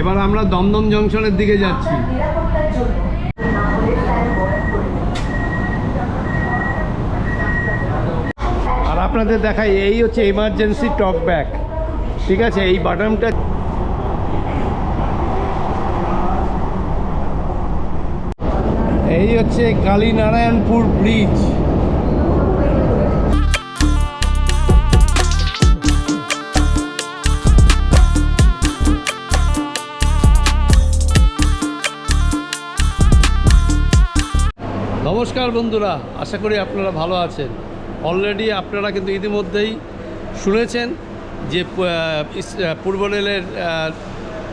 এবার আমরা দমদম জংশনের দিকে যাচ্ছি। আর আপনাদের দেখাই, এই হচ্ছে এমার্জেন্সি টক ব্যাগ ঠিক আছে, এই বাটামটা এই হচ্ছে কালীনারায়ণপুর ব্রিজ নমস্কার বন্ধুরা, আশা করি আপনারা ভালো আছেন। অলরেডি আপনারা কিন্তু ইতিমধ্যেই শুনেছেন যে পূর্ব রেলের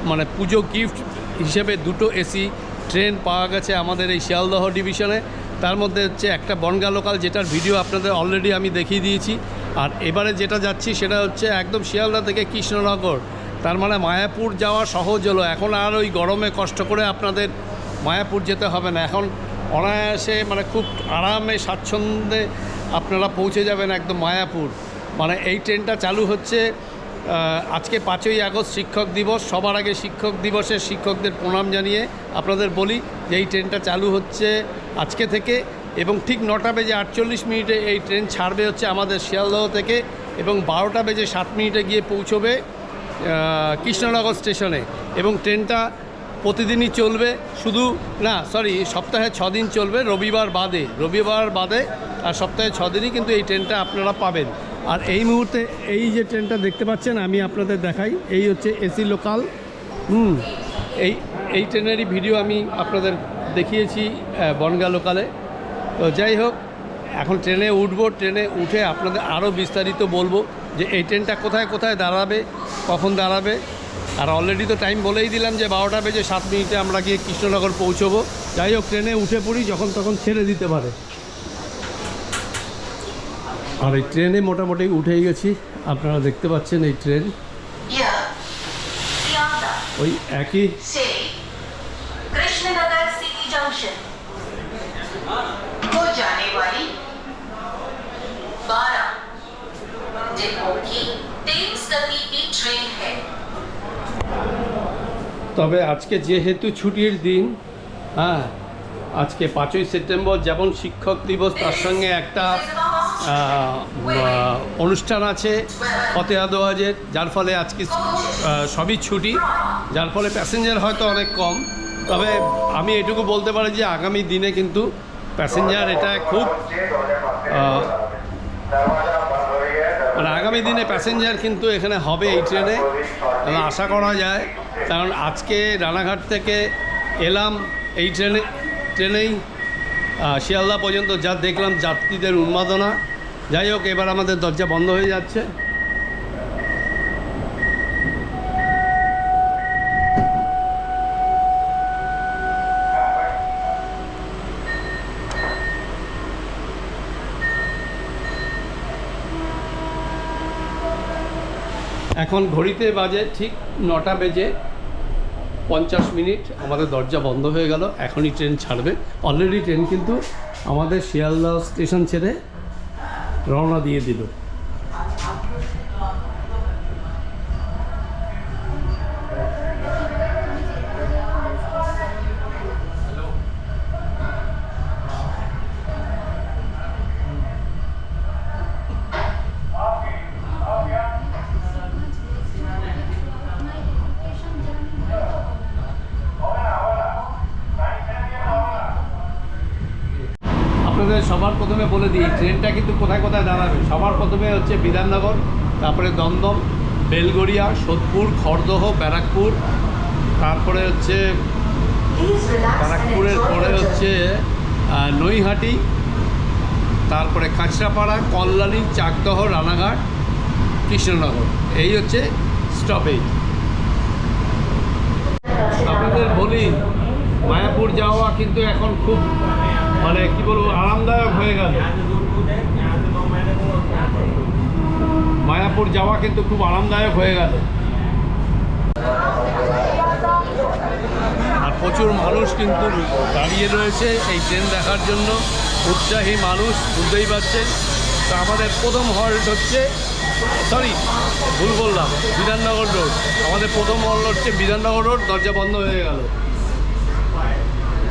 মানে পুজো গিফট হিসেবে দুটো এসি ট্রেন পাওয়া গেছে আমাদের এই শিয়ালদহ ডিভিশনে তার মধ্যে হচ্ছে একটা বনগা লোকাল যেটার ভিডিও আপনাদের অলরেডি আমি দেখিয়ে দিয়েছি। আর এবারে যেটা যাচ্ছি সেটা হচ্ছে একদম শিয়ালদা থেকে কৃষ্ণনগর। তার মানে মায়াপুর যাওয়া সহজ হলো। এখন আর ওই গরমে কষ্ট করে আপনাদের মায়াপুর যেতে হবে না। এখন অনায়াসে মানে খুব আরামে, স্বাচ্ছন্দ্যে আপনারা পৌঁছে যাবেন একদম মায়াপুর। মানে এই ট্রেনটা চালু হচ্ছে আজকে পাঁচই আগস্ট শিক্ষক দিবস। সবার আগে শিক্ষক দিবসের শিক্ষকদের প্রণাম জানিয়ে আপনাদের বলি যে এই ট্রেনটা চালু হচ্ছে আজকে থেকে এবং ঠিক নটা বেজে আটচল্লিশ মিনিটে এই ট্রেন ছাড়বে হচ্ছে আমাদের শিয়ালদহ থেকে এবং বারোটা বেজে সাত মিনিটে গিয়ে পৌঁছবে কৃষ্ণনগর স্টেশনে। এবং ট্রেনটা প্রতিদিনই চলবে, শুধু না সরি সপ্তাহে ছ দিন চলবে, রবিবার বাদে রবিবার বাদে আর সপ্তাহে ছ দিনই কিন্তু এই ট্রেনটা আপনারা পাবেন। আর এই মুহূর্তে এই যে ট্রেনটা দেখতে পাচ্ছেন, আমি আপনাদের দেখাই, এই হচ্ছে এসি লোকাল। হুম, এই এই ট্রেনেরই ভিডিও আমি আপনাদের দেখিয়েছি বনগা লোকালে। তো যাই হোক, এখন ট্রেনে উঠবো, ট্রেনে উঠে আপনাদের আরও বিস্তারিত বলব যে এই ট্রেনটা কোথায় কোথায় দাঁড়াবে, কখন দাঁড়াবে আর অলরেডি তো টাইম বলেই দিলাম যে বারোটা বেজে সাত মিনিটে আমরা গিয়ে কৃষ্ণনগর পৌঁছবো যাই হোক ট্রেনে উঠে পড়ি যখন তখন ছেড়ে দিতে পারে আর এই ট্রেনে মোটামুটি উঠেই গেছি আপনারা দেখতে পাচ্ছেন এই ট্রেন यह सियादा ওই একই से कृष्णनगर তবে আজকে যেহেতু ছুটির দিন হ্যাঁ আজকে পাঁচই সেপ্টেম্বর যেমন শিক্ষক দিবস, তার সঙ্গে একটা অনুষ্ঠান আছে ফতেহা দোয়াজের, যার ফলে আজকে সবই ছুটি। যার ফলে প্যাসেঞ্জার হয়তো অনেক কম। তবে আমি এটুকু বলতে পারি যে আগামী দিনে কিন্তু প্যাসেঞ্জার এটা খুব মানে আগামী দিনে প্যাসেঞ্জার কিন্তু এখানে হবে এই ট্রেনে। আশা করা যায় কারণ আজকে রানাঘাট থেকে এলাম এই ট্রেনে, ট্রেনেই শিয়ালদা পর্যন্ত যা দেখলাম যাত্রীদের উন্মাদনা। যাই হোক, এবার আমাদের দরজা বন্ধ হয়ে যাচ্ছে। এখন ঘড়িতে বাজে ঠিক নটা বেজে পঞ্চাশ মিনিট, আমাদের দরজা বন্ধ হয়ে গেল, এখনই ট্রেন ছাড়বে। অলরেডি ট্রেন কিন্তু আমাদের শিয়ালদহ স্টেশন ছেড়ে রওনা দিয়ে দিল। কোথায় কোথায় দাঁড়াবে? সবার প্রথমে হচ্ছে বিধাননগর তারপরে দমদম বেলগড়িয়া সোদপুর খড়দহ ব্যারাকপুর তারপরে হচ্ছে ব্যারাকপুরের পরে হচ্ছে নৈহাটি তারপরে কাঁচরাপাড়া কল্যাণী চাকদহ রানাঘাট কৃষ্ণনগর। এই হচ্ছে স্টপেজ আপনাদের বলি মায়াপুর যাওয়া কিন্তু এখন খুব মানে কি বলব আরামদায়ক হয়ে গেল। মায়াপুর যাওয়া কিন্তু খুব আরামদায়ক হয়ে গেল। আর প্রচুর মানুষ কিন্তু দাঁড়িয়ে রয়েছে এই ট্রেন দেখার জন্য। উৎসাহী মানুষ, বুঝতেই পারছেন। তো আমাদের প্রথম হল্ট হচ্ছে সরি ভুল বললাম, বিধাননগর রোড। আমাদের প্রথম মহল হচ্ছে বিধাননগর রোড, দরজা বন্ধ হয়ে গেল।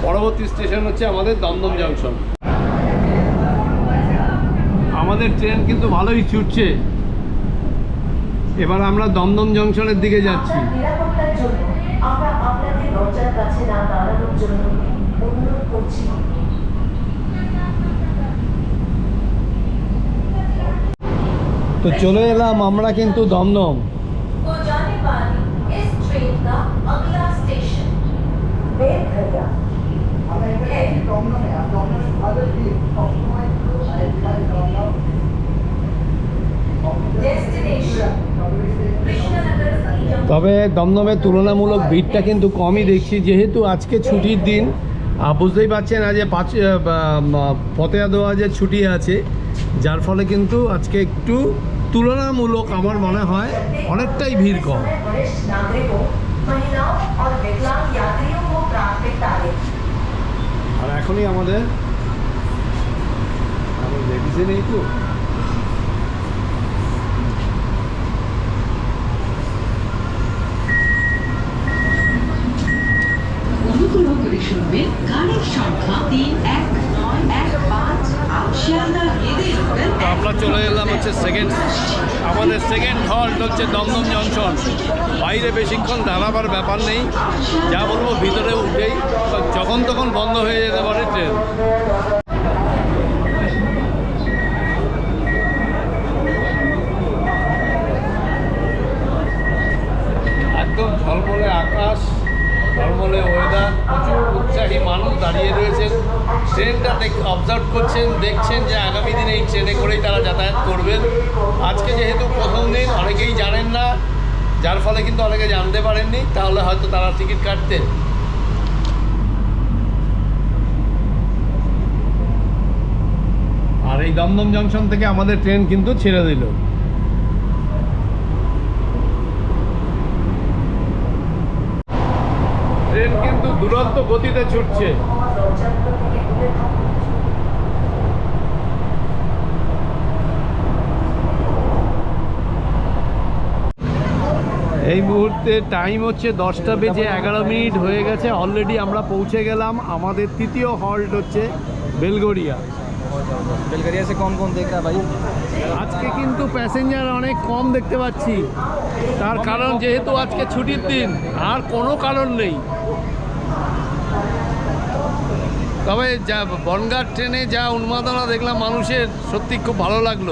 পরবর্তী স্টেশন হচ্ছে আমাদের দমদম জংশন। আমাদের ট্রেন কিন্তু ভালোই ছুটছে। এবার আমরা দমদম জংশনের দিকে যাচ্ছি। তো চলে এলাম আমরা কিন্তু দমদম। को তবে দমদমে তুলনামূলক ভিড়টা কিন্তু কমই দেখছি, যেহেতু আজকে ছুটির দিন। বুঝতেই পারছেন আজ পাঁচ ফতেয়া দেওয়া যে ছুটি আছে, যার ফলে কিন্তু আজকে একটু তুলনামূলক আমার মনে হয় অনেকটাই ভিড় কম। আর এখনই আমাদের আমি দেখেছি নেই তো? অনুগ্রহ করে শুনবেন গাড়ির সংখ্যা তিন এক নয় এক পাঁচ শিয়ালদা আমরা চলে এলাম হচ্ছে সেকেন্ড আমাদের সেকেন্ড হল্ট হচ্ছে দমদম জংশন বাইরে বেশিক্ষণ দাঁড়াবার ব্যাপার নেই। যা বলব ভিতরে উঠেই যখন তখন বন্ধ হয়ে যেতে পারে ট্রেন একদম ঝলমলে আকাশ। ঝলমলে ওয়েদার প্রচুর উৎসাহী মানুষ দাঁড়িয়ে রয়েছেন। ট্রেনটা দেখ অবজার্ভ করছেন, দেখছেন যে আগামী দিনে এই ট্রেনে করেই তারা যাতায়াত করবেন। আজকে যেহেতু প্রথম দিন, অনেকেই জানেন না, যার ফলে কিন্তু অনেকে জানতে পারেননি, তাহলে হয়তো তারা টিকিট কাটতেন। আর এই দমদম জংশন থেকে আমাদের ট্রেন কিন্তু ছেড়ে দিল ট্রেন কিন্তু দুরন্ত গতিতে ছুটছে। এই মুহূর্তে টাইম হচ্ছে দশটা বেজে এগারো মিনিট হয়ে গেছে অলরেডি আমরা পৌঁছে গেলাম। আমাদের তৃতীয় হল্ট হচ্ছে বেলগড়িয়া। দেখা ভাই আজকে কিন্তু প্যাসেঞ্জার অনেক কম দেখতে পাচ্ছি। তার কারণ যেহেতু আজকে ছুটির দিন আর কোনো কারণ নেই। তবে যা বনগার ট্রেনে যা উন্মাদনা দেখলাম মানুষের, সত্যি খুব ভালো লাগল।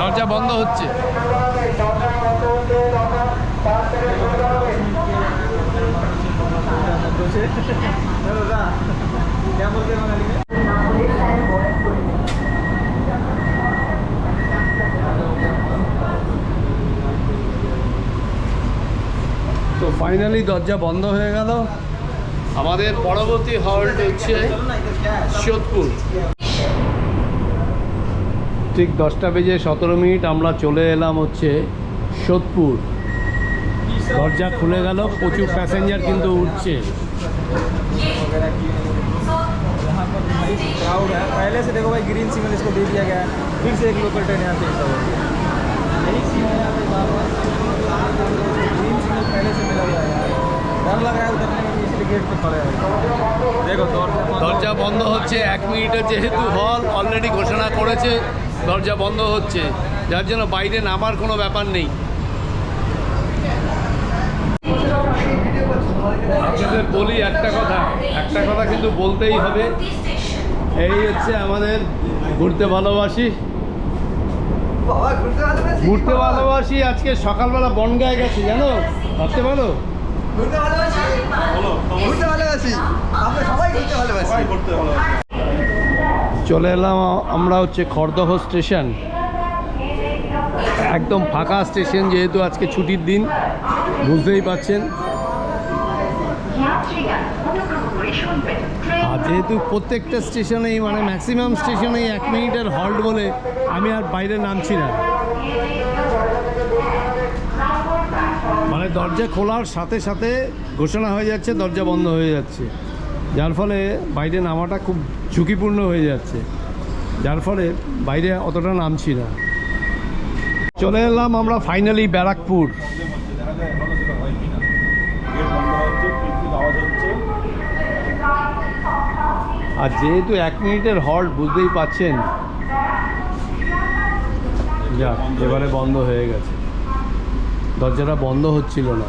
দরজা বন্ধ হচ্ছে। তো ফাইনালি দরজা বন্ধ হয়ে গেল। আমাদের পরবর্তী হল্ট হচ্ছে সোদপুর ঠিক দশটা বেজে সতেরো মিনিট আমরা চলে এলাম হচ্ছে সোদপুর দরজা খুলে গেল প্রচুর প্যাসেঞ্জার কিন্তু উঠছে क्राउड है पहले से देखो भाई ग्रीन सिग्नल इसको दे दिया गया है फिर से एक लोकल ट्रेन यहाँ फिक्स হচ্ছে এক মিনিটের যেহেতু হল অলরেডি ঘোষণা করেছে দরজা বন্ধ হচ্ছে। যার জন্য বাইরে নামার কোনো ব্যাপার নেই। আপনাদের বলি একটা কথা। একটা কথা কিন্তু বলতেই হবে। এই হচ্ছে আমাদের ঘুরতে ভালোবাসি। ঘুরতে ভালোবাসি আজকে সকালবেলা বনগায় গেছি জানো? ভাবতে পারো? ঘুরতে ভালোবাসি? ঘুরতে ভালোবাসি। আমরা সবাই ঘুরতে ভালোবাসি। ঘুরতে ভালোবাসি। চলে এলাম আমরা হচ্ছে খড়দহ স্টেশন। একদম ফাঁকা স্টেশন যেহেতু আজকে ছুটির দিন, বুঝতেই পাচ্ছেন আর যেহেতু প্রত্যেকটা স্টেশনেই মানে ম্যাক্সিমাম স্টেশনেই এক মিনিটের হল্ট বলে আমি আর বাইরে নামছি না। মানে দরজা খোলার সাথে সাথে ঘোষণা হয়ে যাচ্ছে, দরজা বন্ধ হয়ে যাচ্ছে। যার ফলে বাইরে নামাটা খুব ঝুঁকিপূর্ণ হয়ে যাচ্ছে। যার ফলে বাইরে অতটা নামছি না। চলে এলাম আমরা ফাইনালি ব্যারাকপুর। আর যেহেতু এক মিনিটের হল্ট বুঝতেই পাচ্ছেন। যাক, এবারে বন্ধ হয়ে গেছে। দরজাটা বন্ধ হচ্ছিল না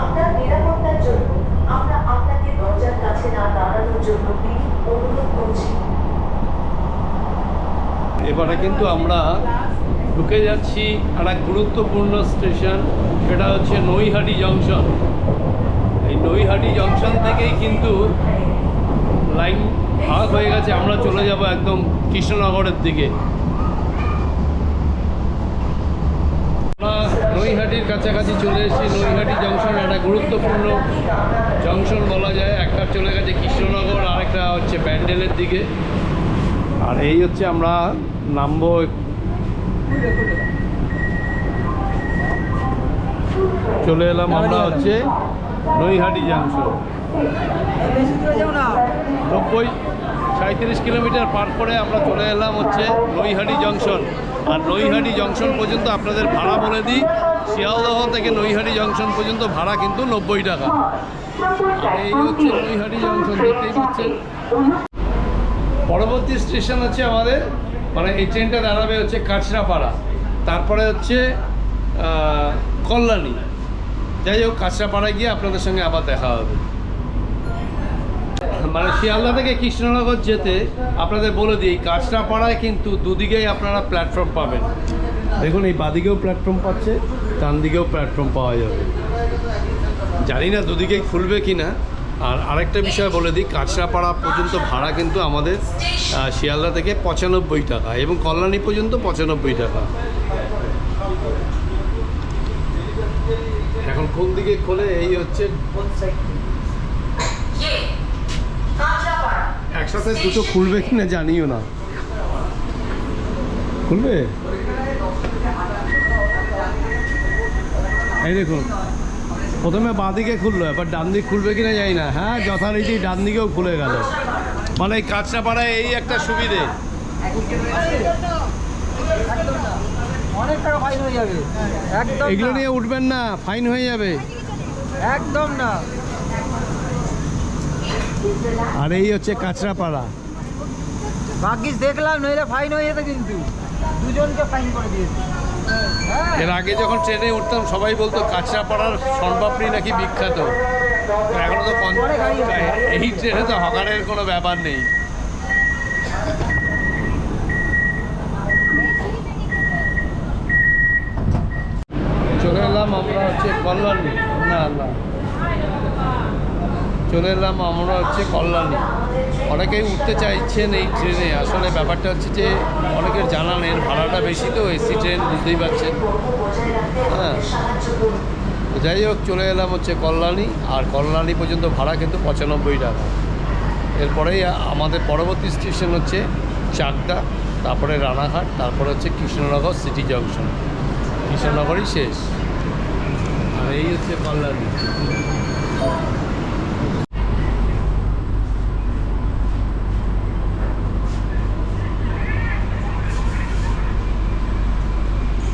আপনার নিরাপত্তার জন্য আমরা আপনাকে দরজার কাছে না দাঁড়ানোর জন্য বিনীত অনুরোধ করছি এবারে কিন্তু আমরা ঢুকে যাচ্ছি একটা গুরুত্বপূর্ণ স্টেশন, সেটা হচ্ছে নৈহাটি জংশন। এই নৈহাটি জংশন থেকেই কিন্তু লাইন ভাগ হয়ে গেছে, আমরা চলে যাব একদম কৃষ্ণনগরের দিকে। নৈহাটির কাছাকাছি চলে এসেছি, নৈহাটি জংশন একটা গুরুত্বপূর্ণ জংশন বলা যায়। একটা চলে গেছে কৃষ্ণনগর, আরেকটা হচ্ছে ব্যান্ডেলের দিকে। আর এই হচ্ছে আমরা নামবো চলে এলাম আমরা হচ্ছে নৈহাটি জাংশন নব্বই সাঁত্রিশ কিলোমিটার পার করে আমরা চলে এলাম হচ্ছে নৈহাটি জংশন আর নৈহাটি জংশন পর্যন্ত আপনাদের ভাড়া বলে দিই শিয়ালদহ থেকে নৈহাটি জংশন পর্যন্ত ভাড়া কিন্তু নব্বই টাকা। আর এই হচ্ছে নৈহাটি জংশন দেখতেই পাচ্ছেন। পরবর্তী স্টেশন হচ্ছে আমাদের মানে এই ট্রেনটা দাঁড়াবে হচ্ছে কাছড়াপাড়া তারপরে হচ্ছে কল্যাণী। যাই হোক কাছড়াপাড়ায় গিয়ে আপনাদের সঙ্গে আবার দেখা হবে। মানে শিয়ালদা থেকে কৃষ্ণনগর যেতে আপনাদের বলে দিই কাছড়াপাড়ায় কিন্তু দুদিকেই আপনারা প্ল্যাটফর্ম পাবেন। দেখুন, এই বাদিকেও প্ল্যাটফর্ম পাচ্ছে ডান দিকেও প্ল্যাটফর্ম পাওয়া যাবে। জানি না দুদিকেই খুলবে কি না আর আরেকটা বিষয় বলে দিই, কাঁচরাপাড়া পর্যন্ত ভাড়া কিন্তু আমাদের শিয়ালদা থেকে পঁচানব্বই টাকা এবং কল্যাণী পর্যন্ত পঁচানব্বই টাকা এখন কোন দিকে খোলে এই হচ্ছে একসাথে দুটো খুলবে কিনা জানিও না। খুলবে? এই দেখুন প্রথমে বাঁদিকে খুললো এবার ডান দিক খুলবে কিনা যাই না। হ্যাঁ যথারীতি ডান দিকেও খুলে গেল। মানে এই কাঁচরাপাড়ায় এই একটা সুবিধে। অনেক টাকা ফাইন হয়ে যাবে। একদম এগুলো নিয়ে উঠবেন না ফাইন হয়ে যাবে। একদম না। আর এই হচ্ছে কাঁচরাপাড়া। ভাগ্যিস দেখলাম নইলে ফাইন হয়ে যেত কিন্তু। দুজনকে ফাইন করে দিয়েছে। হ্যাঁ। এর আগে যখন ট্রেনে উঠতাম সবাই বলতো কাঁচরাপাড়ার সনপাপড়ি নাকি বিখ্যাত। এখন তো এই ট্রেনে তো হকারের কোনো ব্যাপার নেই। চলে এলাম আমরা হচ্ছে কল্যাণী। না না। চলে এলাম আমরা হচ্ছে কল্যাণী। অনেকেই উঠতে চাইছেন এই ট্রেনে। আসলে ব্যাপারটা হচ্ছে যে অনেকের জানা নেই ভাড়াটা বেশি তো, এসি ট্রেন বুঝতেই পারছেন। হ্যাঁ। যাই হোক, চলে এলাম হচ্ছে কল্যাণী। আর কল্যাণী পর্যন্ত ভাড়া কিন্তু পঁচানব্বই টাকা। এরপরেই আমাদের পরবর্তী স্টেশন হচ্ছে চাকদা, তারপরে রানাঘাট, তারপরে হচ্ছে কৃষ্ণনগর সিটি জংশন। কৃষ্ণনগরই শেষ। আর এই হচ্ছে কল্যাণী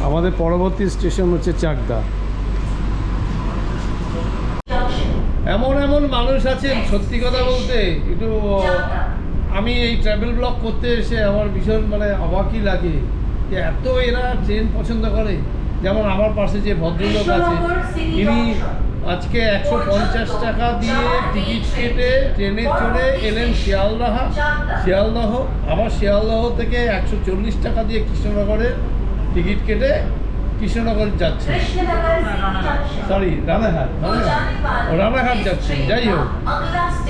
আমাদের পরবর্তী স্টেশন হচ্ছে চাকদা। এমন এমন মানুষ আছেন, সত্যি কথা বলতে, একটু আমি এই ট্রাভেল ব্লগ করতে এসে আমার ভীষণ মানে অবাকই লাগে যে এত এরা ট্রেন পছন্দ করে। যেমন আমার পাশে যে ভদ্রলোক আছে ইনি আজকে একশো পঞ্চাশ টাকা দিয়ে টিকিট কেটে ট্রেনে চড়ে এলেন শিয়ালদাহা। শিয়ালদাহ। আবার শিয়ালদাহ থেকে একশো চল্লিশ টাকা দিয়ে কৃষ্ণনগরে টিকিট কেটে কৃষ্ণনগর যাচ্ছে। সরি রানাঘাট রানাঘাট। যাচ্ছেন যাই হোক।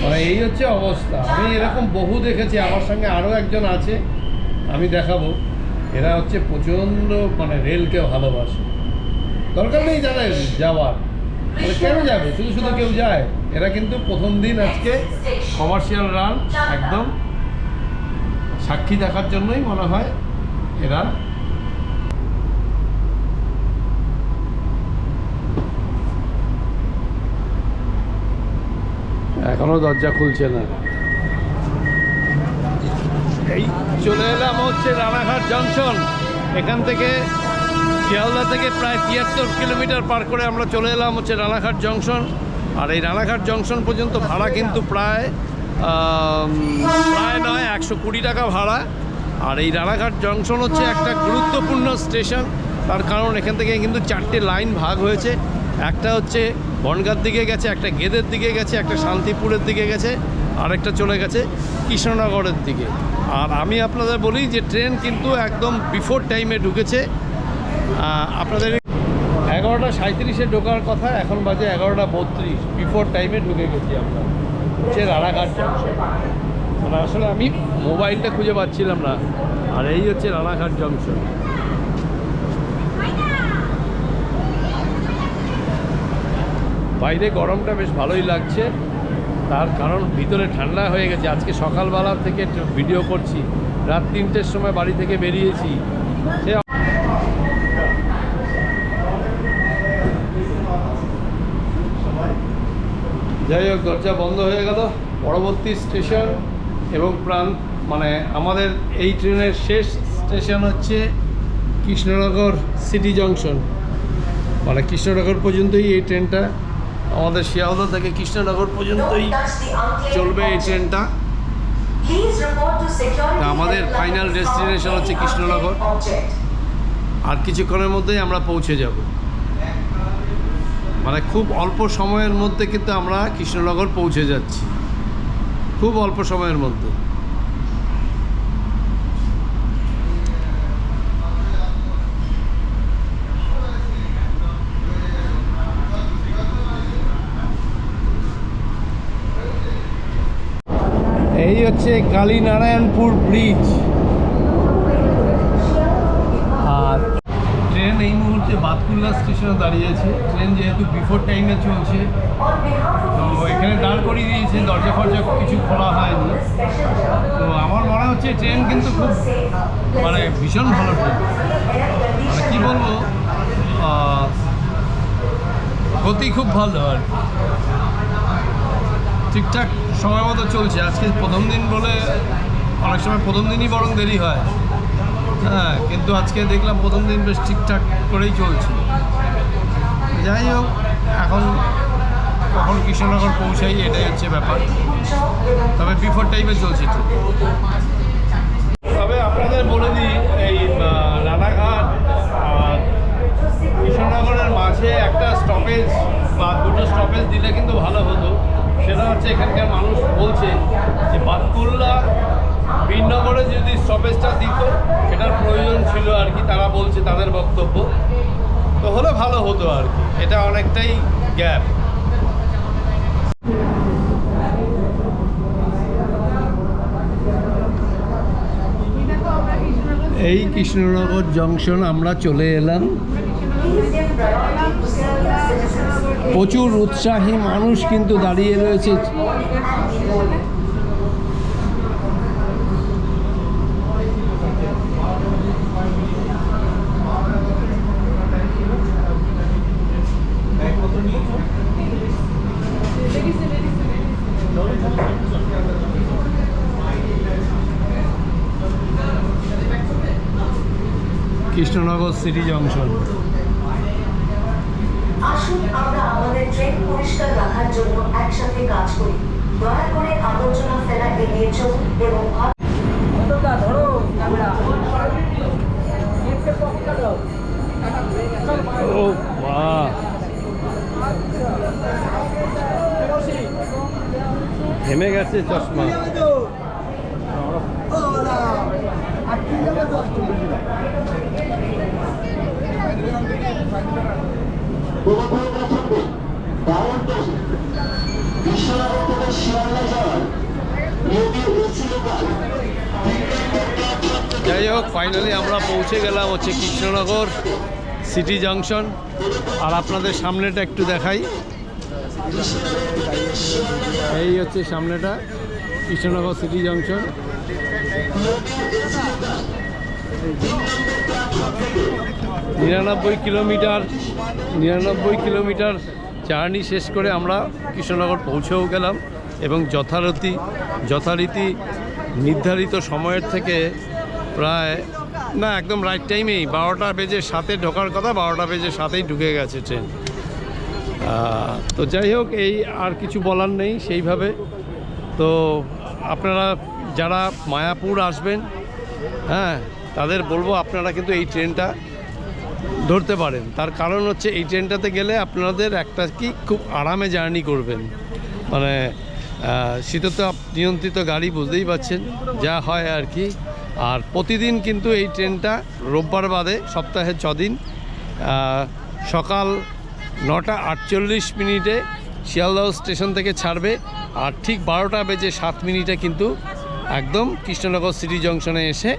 মানে এই হচ্ছে অবস্থা। আমি এরকম বহু দেখেছি আমার সঙ্গে আরও একজন আছে আমি দেখাবো। এরা হচ্ছে প্রচণ্ড মানে রেলকে ভালোবাসে। দরকার নেই তাদের যাওয়ার। কেন যাবে? শুধু শুধু কেউ যায়? এরা কিন্তু প্রথম দিন আজকে কমার্শিয়াল রান একদম সাক্ষী দেখার জন্যই মনে হয় এরা। এখনও দরজা খুলছে না। এই চলে এলাম হচ্ছে রানাঘাট জংশন। এখান থেকে শিয়ালদা থেকে প্রায় তিয়াত্তর কিলোমিটার পার করে আমরা চলে এলাম হচ্ছে রানাঘাট জংশন। আর এই রানাঘাট জংশন পর্যন্ত ভাড়া কিন্তু প্রায় প্রায় নয়, একশো কুড়ি টাকা ভাড়া। আর এই রানাঘাট জংশন হচ্ছে একটা গুরুত্বপূর্ণ স্টেশন। তার কারণ এখান থেকে কিন্তু চারটে লাইন ভাগ হয়েছে। একটা হচ্ছে বনগার দিকে গেছে, একটা গেদের দিকে গেছে, একটা শান্তিপুরের দিকে গেছে, আরেকটা চলে গেছে কৃষ্ণনগরের দিকে। আর আমি আপনাদের বলি যে ট্রেন কিন্তু একদম বিফোর টাইমে ঢুকেছে। আপনাদের এগারোটা সাঁত্রিশে ঢোকার কথা, এখন বাজে এগারোটা বত্রিশ। বিফোর টাইমে ঢুকে গেছি আমরা। হচ্ছে রানাঘাট জংশন মানে আসলে আমি মোবাইলটা খুঁজে পাচ্ছিলাম না। আর এই হচ্ছে রানাঘাট জংশন বাইরে গরমটা বেশ ভালোই লাগছে। তার কারণ ভিতরে ঠান্ডা হয়ে গেছে। আজকে সকালবেলা থেকে ভিডিও করছি। রাত তিনটের সময় বাড়ি থেকে বেরিয়েছি। সে যাই হোক, দরজা বন্ধ হয়ে গেল। পরবর্তী স্টেশন এবং প্রাণ মানে আমাদের এই ট্রেনের শেষ স্টেশন হচ্ছে কৃষ্ণনগর সিটি জংশন। মানে কৃষ্ণনগর পর্যন্তই এই ট্রেনটা। আমাদের শিয়ালদা থেকে কৃষ্ণনগর পর্যন্তই চলবে এই ট্রেনটা। আমাদের ফাইনাল ডেস্টিনেশন হচ্ছে কৃষ্ণনগর। আর কিছুক্ষণের মধ্যেই আমরা পৌঁছে যাব। মানে খুব অল্প সময়ের মধ্যে কিন্তু আমরা কৃষ্ণনগর পৌঁছে যাচ্ছি। খুব অল্প সময়ের মধ্যে এই হচ্ছে কালীনারায়ণপুর ব্রিজ। আর ট্রেন এই মুহূর্তে বাতকুল্লা স্টেশনে দাঁড়িয়েছে ট্রেন যেহেতু বিফোর টাইমে চলছে, তো এখানে দাঁড় করিয়ে দিয়েছে, দরজা ফরজা কিছু খোলা হয়নি। তো আমার মনে হচ্ছে ট্রেন কিন্তু খুব মানে ভীষণ ভালো ট্রেন। মানে কী বলব গতি খুব ভালো আর ঠিকঠাক সময় মতো চলছে। আজকে প্রথম দিন বলে অনেক সময় প্রথম দিনই বরং দেরি হয়। হ্যাঁ কিন্তু আজকে দেখলাম প্রথম দিন বেশ ঠিকঠাক করেই চলছে। যাই হোক, এখন কখন কৃষ্ণনগর পৌঁছাই এটাই হচ্ছে ব্যাপার। তবে বিফোর টাইমে চলছে ঠিক। তবে আপনাদের বলে দিই, এই রানাঘাট, আর কৃষ্ণনগরের মাঝে একটা স্টপেজ বা দুটো স্টপেজ দিলে কিন্তু ভালো হতো। সেটা হচ্ছে এখানকার মানুষ বলছে যে বাতকুল্লা বীরনগরে যদি স্টপেজটা দিত, সেটার প্রয়োজন ছিল আর কি, তারা বলছে তাদের বক্তব্য। তো হলে ভালো হতো আর কি, এটা অনেকটাই গ্যাপ। এই কৃষ্ণনগর জংশন আমরা চলে এলাম। প্রচুর উৎসাহী মানুষ কিন্তু দাঁড়িয়ে রয়েছে। Krishnanagar city junction. আসুন আমরা আমাদের ট্রেন পরিষ্কার রাখার জন্য একসাথে কাজ করি। দয়া করে আবর্জনা ফেলা এড়িয়ে চলুন এবং ভালো ও বাহ থেমে গেছে চশমা। যাই হোক ফাইনালি আমরা পৌঁছে গেলাম হচ্ছে কৃষ্ণনগর সিটি জংশন আর আপনাদের সামনেটা একটু দেখাই। এই হচ্ছে সামনেটা কৃষ্ণনগর সিটি জংশন নিরানব্বই কিলোমিটার নিরানব্বই কিলোমিটার জার্নি শেষ করে আমরা কৃষ্ণনগর পৌঁছেও গেলাম এবং যথারীতি যথারীতি নির্ধারিত সময়ের থেকে প্রায়, না, একদম রাইট টাইমেই বারোটা বেজে সাথে ঢোকার কথা, বারোটা বেজে সাথেই ঢুকে গেছে ট্রেন তো যাই হোক, এই আর কিছু বলার নেই সেইভাবে। তো আপনারা যারা মায়াপুর আসবেন হ্যাঁ তাদের বলব আপনারা কিন্তু এই ট্রেনটা ধরতে পারেন। তার কারণ হচ্ছে এই ট্রেনটাতে গেলে আপনাদের একটা কি খুব আরামে জার্নি করবেন। মানে আহ, শীততাপ নিয়ন্ত্রিত গাড়ি বুঝতেই পাচ্ছেন যা হয় আর কি। আর প্রতিদিন কিন্তু এই ট্রেনটা রোববার বাদে সপ্তাহে ছদিন সকাল নটা আটচল্লিশ মিনিটে শিয়ালদহ স্টেশন থেকে ছাড়বে আর ঠিক বারোটা বেজে সাত মিনিটে কিন্তু একদম কৃষ্ণনগর সিটি জংশনে এসে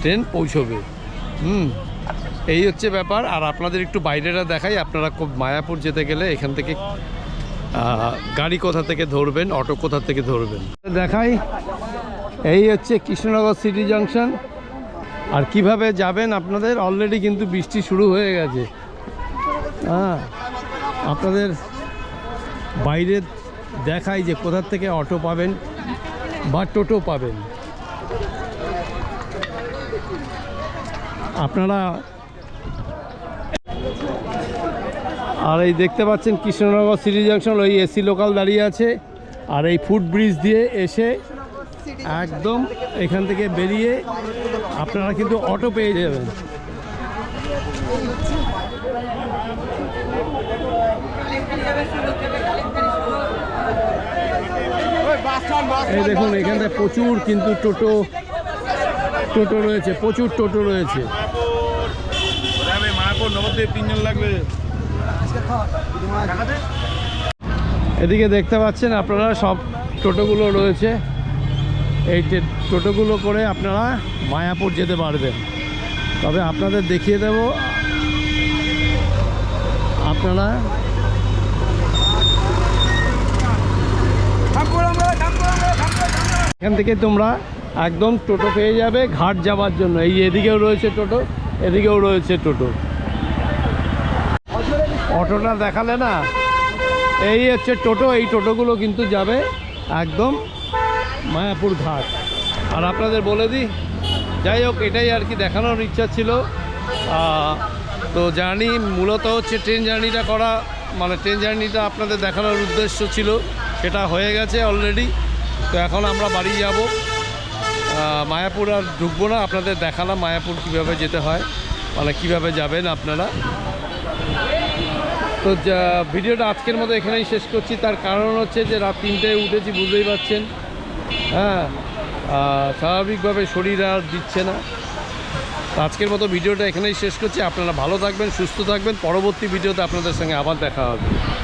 ট্রেন পৌঁছবে। হুম, এই হচ্ছে ব্যাপার। আর আপনাদের একটু বাইরেটা দেখাই, আপনারা খুব মায়াপুর যেতে গেলে এখান থেকে গাড়ি কোথা থেকে ধরবেন, অটো কোথা থেকে ধরবেন? দেখাই, এই হচ্ছে কৃষ্ণনগর সিটি জংশন। আর কীভাবে যাবেন আপনাদের? অলরেডি কিন্তু বৃষ্টি শুরু হয়ে গেছে। হ্যাঁ আপনাদের বাইরে দেখাই যে কোথার থেকে অটো পাবেন বা টোটো পাবেন। আপনারা আর এই দেখতে পাচ্ছেন কৃষ্ণনগর সিটি জাংশন, ওই এসি লোকাল দাঁড়িয়ে আছে। আর এই ফুট ব্রিজ দিয়ে এসে একদম এখান থেকে বেরিয়ে আপনারা কিন্তু অটো পেয়ে যাবেন। এই দেখুন, এখানটায় প্রচুর কিন্তু টোটো টোটো রয়েছে, প্রচুর টোটো রয়েছে। নবদ্বীপ তিনজন লাগবে। এদিকে দেখতে পাচ্ছেন আপনারা সব টোটোগুলো রয়েছে। এই টোটোগুলো করে আপনারা মায়াপুর যেতে পারবেন। তবে আপনাদের দেখিয়ে দেব। আপনারা এখান থেকে তোমরা একদম টোটো পেয়ে যাবে ঘাট যাওয়ার জন্য। এই এদিকেও রয়েছে টোটো এদিকেও রয়েছে টোটো। অটোটা দেখালে না, এই হচ্ছে টোটো, এই টোটোগুলো কিন্তু যাবে একদম মায়াপুর ঘাট। আর আপনাদের বলে দিই, যাই হোক, এটাই আর কি দেখানোর ইচ্ছা ছিল। তো জার্নি মূলত হচ্ছে ট্রেন জার্নিটা করা মানে ট্রেন জার্নিটা আপনাদের দেখানোর উদ্দেশ্য ছিল, সেটা হয়ে গেছে অলরেডি তো এখন আমরা বাড়ি যাব। মায়াপুর আর ঢুকবো না, আপনাদের দেখালাম মায়াপুর কীভাবে যেতে হয় মানে কীভাবে যাবেন আপনারা। তো ভিডিওটা আজকের মতো এখানেই শেষ করছি। তার কারণ হচ্ছে যে রাত তিনটায় উঠেছি, বুঝতেই পারছেন। হ্যাঁ স্বাভাবিকভাবে শরীর আর দিচ্ছে না। আজকের মতো ভিডিওটা এখানেই শেষ করছি। আপনারা ভালো থাকবেন, সুস্থ থাকবেন। পরবর্তী ভিডিওতে আপনাদের সঙ্গে আবার দেখা হবে।